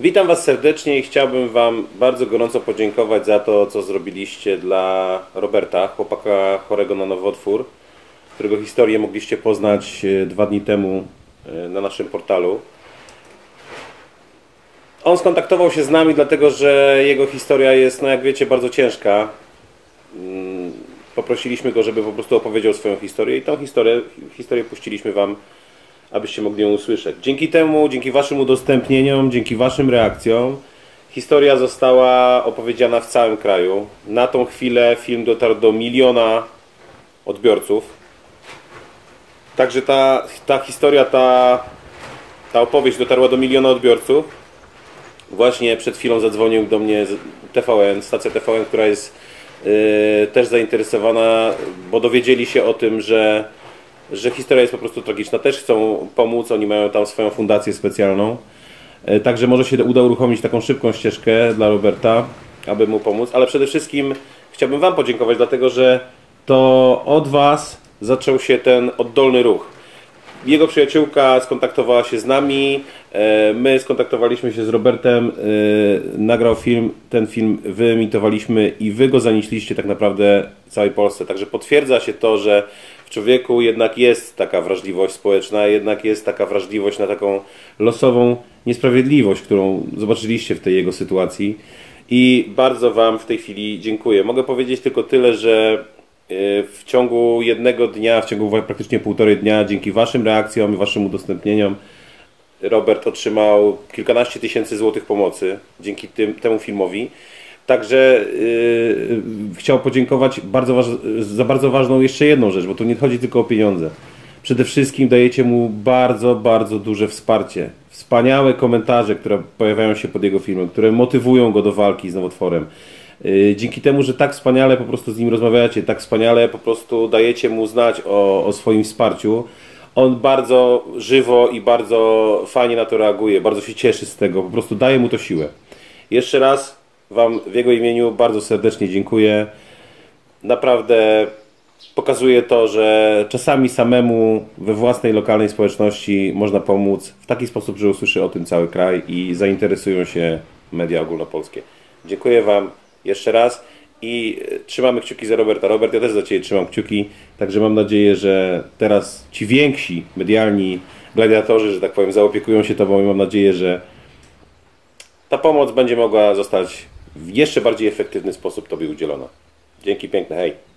Witam Was serdecznie i chciałbym Wam bardzo gorąco podziękować za to, co zrobiliście dla Roberta, chłopaka chorego na nowotwór, którego historię mogliście poznać e, dwa dni temu e, na naszym portalu. On skontaktował się z nami, dlatego że jego historia jest, no jak wiecie, bardzo ciężka. Mm, Poprosiliśmy go, żeby po prostu opowiedział swoją historię i tą historię, historię puściliśmy Wam abyście mogli ją usłyszeć. Dzięki temu, dzięki Waszym udostępnieniom, dzięki Waszym reakcjom, historia została opowiedziana w całym kraju. Na tą chwilę film dotarł do miliona odbiorców. Także ta, ta historia, ta, ta opowieść dotarła do miliona odbiorców. Właśnie przed chwilą zadzwonił do mnie TVN, stacja TVN, która jest yy, też zainteresowana, bo dowiedzieli się o tym, że że historia jest po prostu tragiczna. Też chcą pomóc, oni mają tam swoją fundację specjalną. E, Także może się uda uruchomić taką szybką ścieżkę dla Roberta, aby mu pomóc. Ale przede wszystkim chciałbym Wam podziękować, dlatego że to od Was zaczął się ten oddolny ruch. Jego przyjaciółka skontaktowała się z nami, e, my skontaktowaliśmy się z Robertem, e, nagrał film, ten film wyemitowaliśmy i wy go zanieśliście tak naprawdę całej Polsce. Także potwierdza się to, że w człowieku jednak jest taka wrażliwość społeczna, jednak jest taka wrażliwość na taką losową niesprawiedliwość, którą zobaczyliście w tej jego sytuacji. I bardzo Wam w tej chwili dziękuję. Mogę powiedzieć tylko tyle, że w ciągu jednego dnia, w ciągu praktycznie półtorej dnia, dzięki Waszym reakcjom i Waszym udostępnieniom, Robert otrzymał kilkanaście tysięcy złotych pomocy dzięki tym, temu filmowi. Także yy, chciał podziękować bardzo za bardzo ważną jeszcze jedną rzecz, bo tu nie chodzi tylko o pieniądze. Przede wszystkim dajecie mu bardzo, bardzo duże wsparcie. Wspaniałe komentarze, które pojawiają się pod jego filmem, które motywują go do walki z nowotworem. Yy, Dzięki temu, że tak wspaniale po prostu z nim rozmawiacie, tak wspaniale po prostu dajecie mu znać o, o swoim wsparciu, on bardzo żywo i bardzo fajnie na to reaguje, bardzo się cieszy z tego, po prostu daje mu to siłę. Jeszcze raz Wam w jego imieniu bardzo serdecznie dziękuję. Naprawdę pokazuje to, że czasami samemu we własnej lokalnej społeczności można pomóc w taki sposób, że usłyszy o tym cały kraj i zainteresują się media ogólnopolskie. Dziękuję Wam jeszcze raz i e, trzymamy kciuki za Roberta. Robert, ja też za Ciebie trzymam kciuki, także mam nadzieję, że teraz ci więksi medialni gladiatorzy, że tak powiem, zaopiekują się Tobą i mam nadzieję, że ta pomoc będzie mogła zostać w jeszcze bardziej efektywny sposób Tobie udzielona. Dzięki piękne, hej!